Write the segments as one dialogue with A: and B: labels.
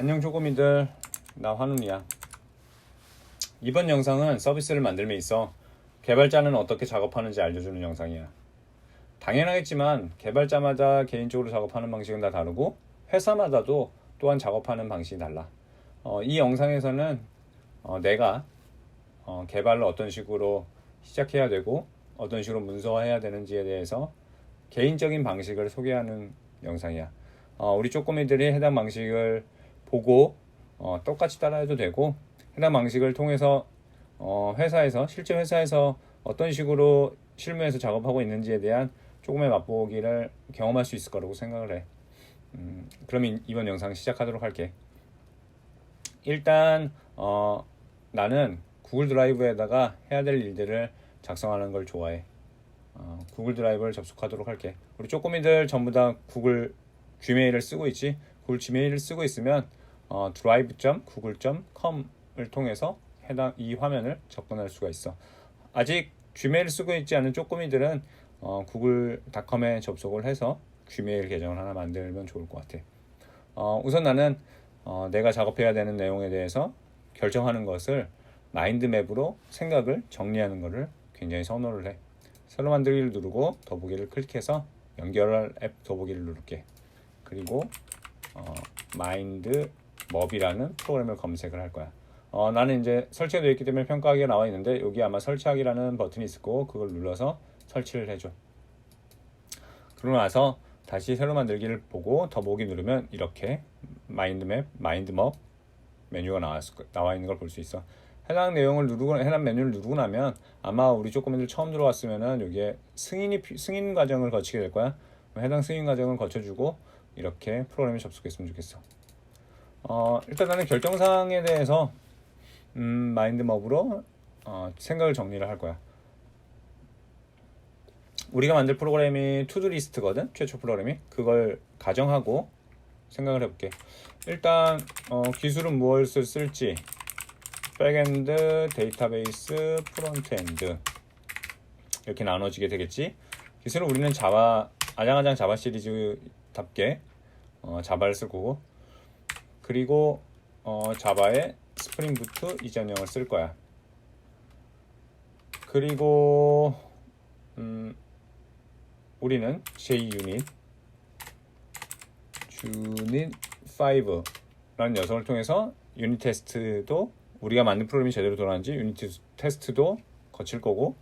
A: 안녕 조고민들. 나 환훈이야. 이번 영상은 서비스를 만들며 있어 개발자는 어떻게 작업하는지 알려주는 영상이야. 당연하겠지만 개발자마다 개인적으로 작업하는 방식은 다 다르고 회사마다도 또한 작업하는 방식이 달라. 어, 이 영상에서는 어, 내가 어, 개발을 어떤 식으로 시작해야 되고 어떤 식으로 문서화해야 되는지에 대해서 개인적인 방식을 소개하는 영상이야. 어, 우리 쪼꼬미들이 해당 방식을 보고 어, 똑같이 따라해도 되고 해당 방식을 통해서 어, 회사에서 실제 회사에서 어떤 식으로 실무에서 작업하고 있는지에 대한 조금의 맛보기를 경험할 수 있을 거라고 생각을 해. 음, 그럼 이- 이번 영상 시작하도록 할게. 일단 어, 나는 구글 드라이브에다가 해야 될 일들을 작성하는 걸 좋아해. 어, 구글 드라이브를 접속하도록 할게. 우리 쪼꼬미들 전부 다 구글 Gmail을 쓰고 있지. 구글 Gmail을 쓰고 있으면 어, drive.google.com을 통해서 해당 이 화면을 접근할 수가 있어. 아직 Gmail을 쓰고 있지 않은 쪼꼬미들은 어, 구글닷컴에 접속을 해서 Gmail 계정을 하나 만들면 좋을 것 같아. 어, 우선 나는 어, 내가 작업해야 되는 내용에 대해서 결정하는 것을 마인드맵으로 생각을 정리하는 것을 굉장히 선호를 해. 새로 만들기를 누르고 더보기를 클릭해서 연결할 앱 더보기를 누를게. 그리고 어, 마인드 머비라는 프로그램을 검색을 할 거야. 어, 나는 이제 설치가 되어 있기 때문에 평가하기가 나와 있는데 여기 아마 설치하기라는 버튼이 있을 거고 그걸 눌러서 설치를 해줘. 그러고 나서 다시 새로 만들기를 보고 더보기 누르면 이렇게 마인드맵, 마인드맵 메뉴가 나왔을 거, 나와 있는 걸 볼 수 있어. 해당 내용을 누르고 해당 메뉴를 누르고 나면 아마 우리 조금들 처음 들어왔으면은 여기에 승인이 피- 승인 과정을 거치게 될 거야. 해당 승인 과정을 거쳐주고 이렇게 프로그램에 접속했으면 좋겠어. 어, 일단 나는 결정사항에 대해서 음, 마인드맵으로 어, 생각을 정리를 할 거야. 우리가 만들 프로그램이 투두리스트거든 최초 프로그램이 그걸 가정하고 생각을 해볼게. 일단 어, 기술은 무엇을 쓸지 백엔드, 데이터베이스, 프론트엔드 이렇게 나눠지게 되겠지. 기술은 우리는 자바 아장아장 자바 시리즈답게 어, 자바를 쓸 거고 그리고 어, 자바에 스프링 부트 이전형을 쓸 거야. 그리고 음, 우리는 JUnit, 주닛 5라는 녀석을 통해서 유닛 테스트도 우리가 만든 프로그램이 제대로 돌아가는지 유닛 테스트도 거칠 거고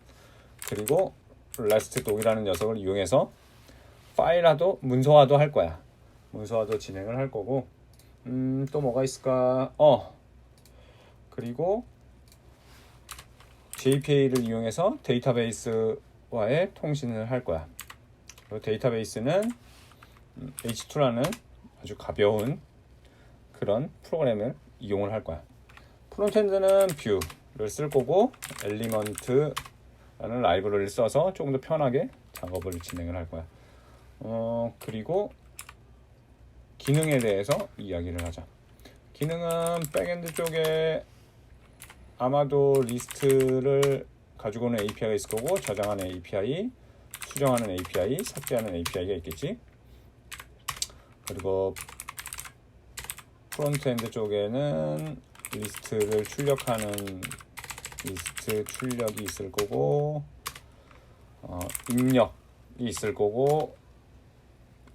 A: 그리고 레스트 독이라는 녀석을 이용해서 파일화도 문서화도 할 거야. 문서화도 진행을 할 거고 음, 또 뭐가 있을까? 어 그리고 JPA를 이용해서 데이터베이스와의 통신을 할 거야. 그리고 데이터베이스는 음, H2라는 아주 가벼운 그런 프로그램을 이용을 할 거야. 프론트엔드는 뷰를 쓸 거고 엘리먼트라는 라이브러리를 써서 조금 더 편하게 작업을 진행을 할 거야. 어 그리고 기능에 대해서 이야기를 하자. 기능은 백엔드 쪽에 아마도 리스트를 가지고 오는 API가 있을 거고 저장하는 API, 수정하는 API, 삭제하는 API가 있겠지. 그리고 프론트엔드 쪽에는 리스트를 출력하는 리스트 출력이 있을 거고 어, 입력이 있을 거고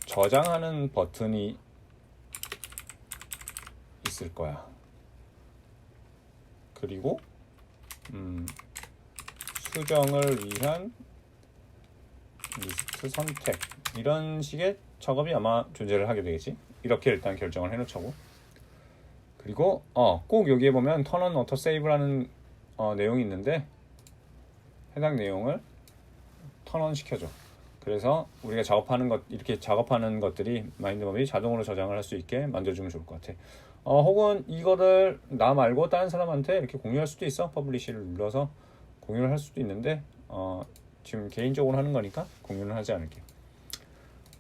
A: 저장하는 버튼이 있을 거야. 그리고 음, 수정을 위한 리스트 선택 이런 식의 작업이 아마 존재를 하게 되겠지. 이렇게 일단 결정을 해놓자고. 그리고 어, 꼭 여기에 보면 턴온 오토 세이브라는 어, 내용이 있는데 해당 내용을 턴온 시켜줘. 그래서 우리가 작업하는 것 이렇게 작업하는 것들이 마인드맵이 자동으로 저장을 할 수 있게 만들어주면 좋을 것 같아. 어, 혹은 이거를 나 말고 다른 사람한테 이렇게 공유할 수도 있어. 퍼블리시를 눌러서 공유를 할 수도 있는데 어, 지금 개인적으로 하는 거니까 공유는 하지 않을게.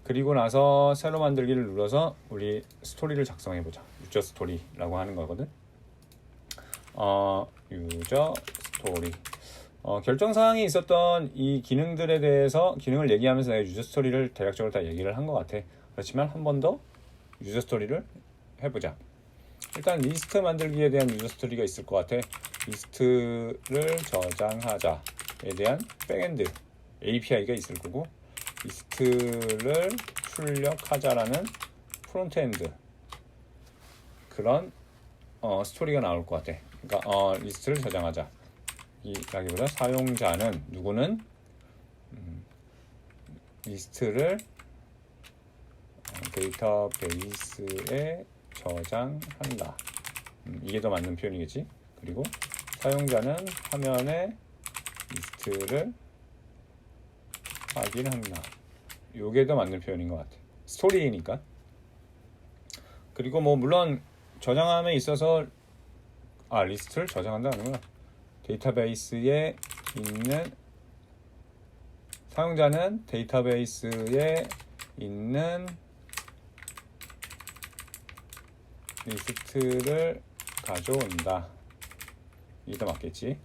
A: 그리고 나서 새로 만들기를 눌러서 우리 스토리를 작성해 보자. 유저 스토리라고 하는 거거든. 어, 유저 스토리. 어, 결정 사항이 있었던 이 기능들에 대해서 기능을 얘기하면서 내가 유저 스토리를 대략적으로 다 얘기를 한 것 같아. 그렇지만 한 번 더 유저 스토리를 해보자. 일단 리스트 만들기에 대한 유저 스토리가 있을 것 같아. 리스트를 저장하자에 대한 백엔드 API가 있을 거고 리스트를 출력하자라는 프론트엔드 그런 어, 스토리가 나올 것 같아. 그러니까 어, 리스트를 저장하자. 이라기보다 사용자는 누구는 음, 리스트를 어, 데이터베이스에 저장한다. 음, 이게 더 맞는 표현이겠지. 그리고 사용자는 화면에 리스트를 확인한다. 요게 더 맞는 표현인 것 같아. 스토리니까. 그리고 뭐 물론 저장함에 있어서 아 리스트를 저장한다 는구나. 데이터베이스에 있는 사용자는 데이터베이스에 있는 리스트를 가져온다. 이게 더 맞겠지?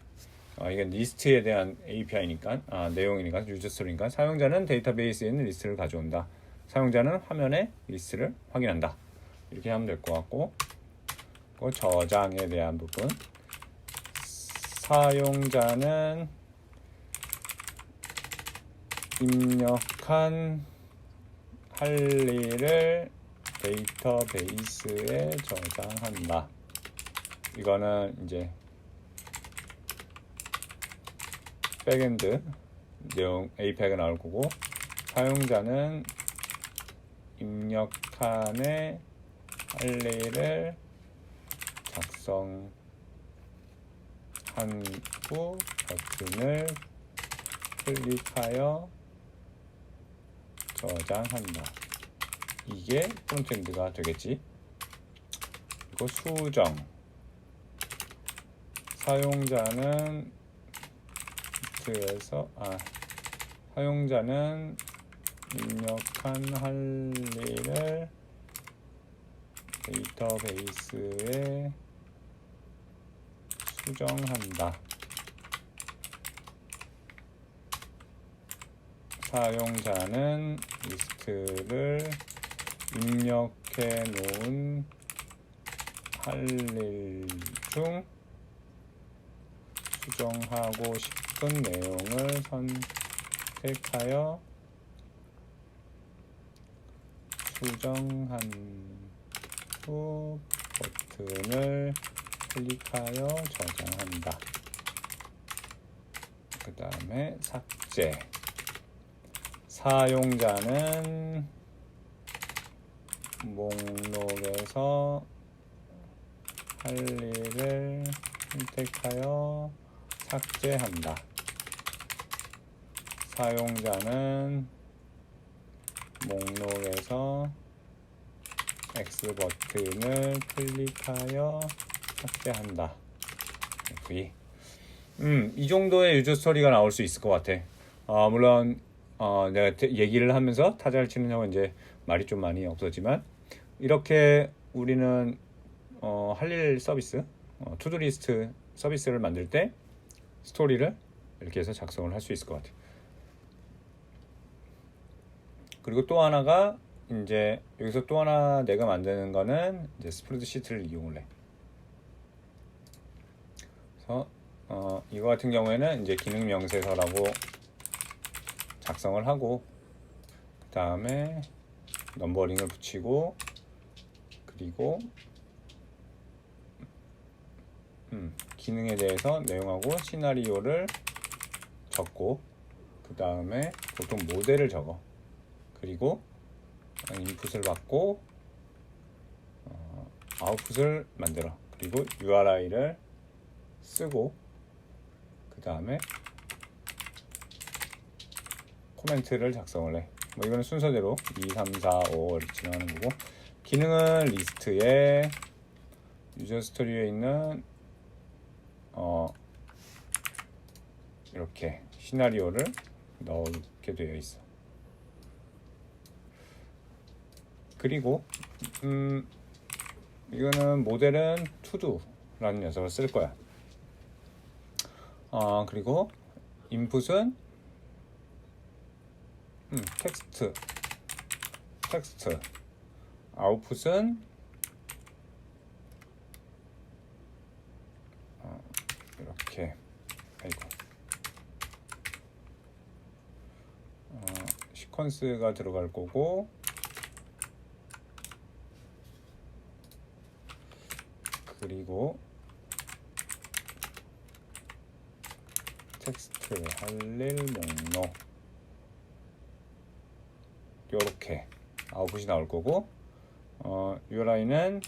A: 아, 이건 리스트에 대한 API니까, 아, 내용이니까, 유저 스토리니까, 사용자는 데이터베이스에 있는 리스트를 가져온다. 사용자는 화면에 리스트를 확인한다. 이렇게 하면 될 것 같고, 그 저장에 대한 부분. 사용자는 입력한 할 일을 데이터베이스에 저장한다. 이거는 이제 백엔드 내용 API가 나올 거고 사용자는 입력한의 할 일을 작성한 후 버튼을 클릭하여 저장한다. 이게 프론트엔드가 되겠지. 그리고 수정. 사용자는 리스트에서 아 사용자는 입력한 할 일을 데이터베이스에 수정한다. 사용자는 리스트를 입력해 놓은 할 일 중 수정하고 싶은 내용을 선택하여 수정한 후 버튼을 클릭하여 저장한다. 그 다음에 삭제. 사용자는 목록에서 할 일을 선택하여 삭제한다. 사용자는 목록에서 X 버튼을 클릭하여 삭제한다. V. 음, 이 정도의 유저 스토리가 나올 수 있을 것 같아. 어, 물론 어, 내가 대, 얘기를 하면서 타자를 치는 형은 이제 말이 좀 많이 없었지만 이렇게 우리는 어, 할 일 서비스, 어, 투두리스트 서비스를 만들 때 스토리를 이렇게 해서 작성을 할 수 있을 것 같아요. 그리고 또 하나가 이제 여기서 또 하나 내가 만드는 거는 이제 스프레드 시트를 이용을 해. 그래서 어, 이거 같은 경우에는 이제 기능 명세서라고 작성을 하고 그 다음에 넘버링을 붙이고 그리고 음, 기능에 대해서 내용하고 시나리오를 적고 그 다음에 보통 모델을 적어 그리고 인풋을 받고 어, 아웃풋을 만들어 그리고 URI를 쓰고 그 다음에 코멘트를 작성을 해. 뭐 이거는 순서대로 2, 3, 4, 5 이렇게 진행하는 거고 기능은 리스트에 유저 스토리에 있는 어 이렇게 시나리오를 넣게 되어 있어. 그리고 음 이거는 모델은 투두라는 녀석을 쓸 거야. 어 그리고 인풋은 음, 텍스트. 텍스트. 아웃풋은 어, 이렇게. 아이고. 어, 시퀀스가 들어갈 거고. 그리고 텍스트 할릴 목록 아웃풋이 나올 거고 어, URI는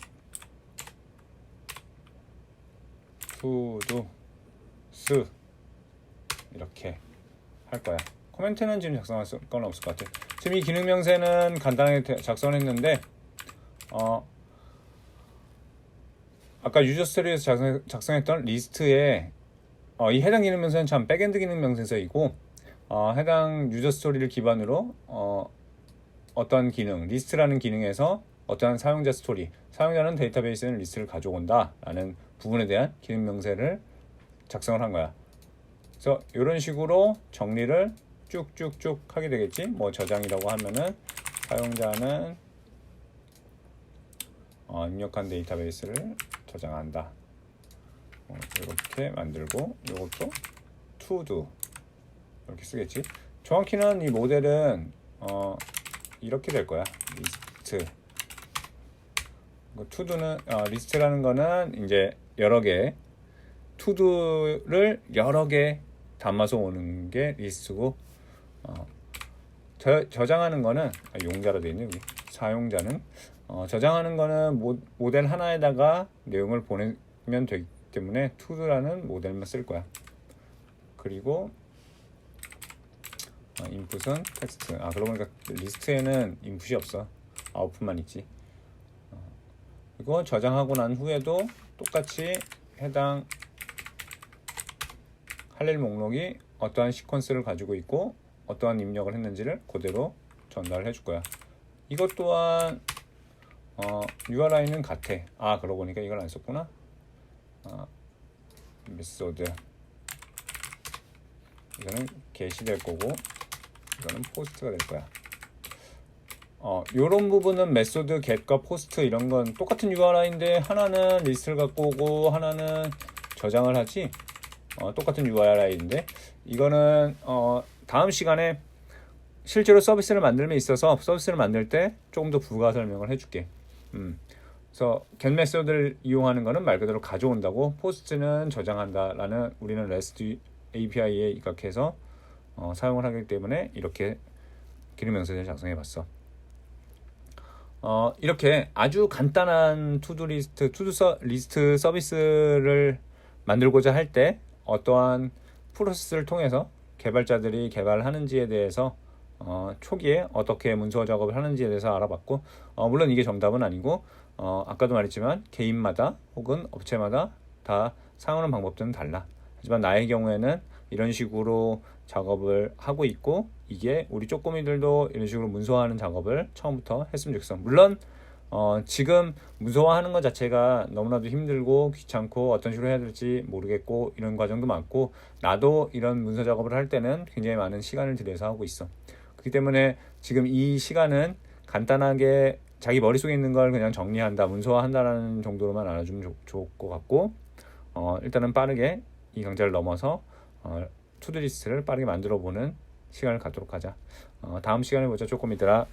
A: 투두 스 이렇게 할 거야. 코멘트는 지금 작성할 수- 건 없을 것 같아. 지금 이 기능 명세는 간단하게 대- 작성했는데 어 아까 유저 스토리에서 작성, 작성 했던 리스트에 어, 이 해당 기능 명세는 참 백엔드 기능 명세서이고 어, 해당 유저 스토리를 기반으로 어, 어떤 기능 리스트라는 기능에서 어떠한 사용자 스토리 사용자는 데이터베이스에는 리스트를 가져온다 라는 부분에 대한 기능 명세를 작성을 한 거야. 그래서 이런 식으로 정리를 쭉쭉쭉 하게 되겠지. 뭐 저장이라고 하면은 사용자는 어, 입력한 데이터베이스를 저장한다. 어, 이렇게 만들고 이것도 to 이렇게 쓰겠지. 정확히는 이 모델은 어, 이렇게 될 거야. 리스트. 투두는 어, 리스트라는 거는 이제 여러 개 투두를 여러 개 담아서 오는 게 리스트고 어, 저, 저장하는 거는 아, 용자로 되어 있네 여기 사용자는 어, 저장하는 거는 모, 모델 하나에다가 내용을 보내면 되기 때문에 투두라는 모델만 쓸 거야 그리고 어, 인풋은 텍스트 아 그러고 보니까 리스트에는 인풋이 없어 아웃풋만 있지 그리고 저장하고 난 후에도 똑같이 해당 할 일 목록이 어떠한 시퀀스를 가지고 있고 어떠한 입력을 했는지를 그대로 전달을 해줄 거야. 이것 또한 어, URI는 같아. 아 그러고 보니까 이걸 안 썼구나. 아, 메소드 이거는 get이 될 거고 이거는 포스트가 될 거야. 어, 요런 부분은 메소드 get과 포스트 이런 건 똑같은 URI인데 하나는 리스트를 갖고 오고 하나는 저장을 하지. 어, 똑같은 URI인데 이거는 어, 다음 시간에 실제로 서비스를 만들면 있어서 서비스를 만들 때 조금 더 부가 설명을 해줄게. 음. 그래서 get 메소드를 이용하는 거는 말 그대로 가져온다고 포스트는 저장한다라는 우리는 REST API에 입각해서 어, 사용을 하기 때문에 이렇게 기능 명세를 작성해 봤어. 어, 이렇게 아주 간단한 투두 리스트, 투두 서, 리스트 서비스를 만들고자 할 때 어떠한 프로세스를 통해서 개발자들이 개발하는지에 대해서 어, 초기에 어떻게 문서 작업을 하는지에 대해서 알아봤고 어, 물론 이게 정답은 아니고 어, 아까도 말했지만 개인마다 혹은 업체마다 다 사용하는 방법들은 달라. 하지만 나의 경우에는 이런 식으로 작업을 하고 있고 이게 우리 쪼꼬미들도 이런 식으로 문서화하는 작업을 처음부터 했으면 좋겠어. 물론 어, 지금 문서화하는 것 자체가 너무나도 힘들고 귀찮고 어떤 식으로 해야 될지 모르겠고 이런 과정도 많고 나도 이런 문서 작업을 할 때는 굉장히 많은 시간을 들여서 하고 있어. 그렇기 때문에 지금 이 시간은 간단하게 자기 머릿속에 있는 걸 그냥 정리한다, 문서화한다라는 정도로만 알아주면 좋, 좋을 것 같고 어, 일단은 빠르게 이 강좌를 넘어서 어, 투두 리스트를 빠르게 만들어 보는 시간을 갖도록 하자. 어, 다음 시간에 보자, 쪼꼬미들아.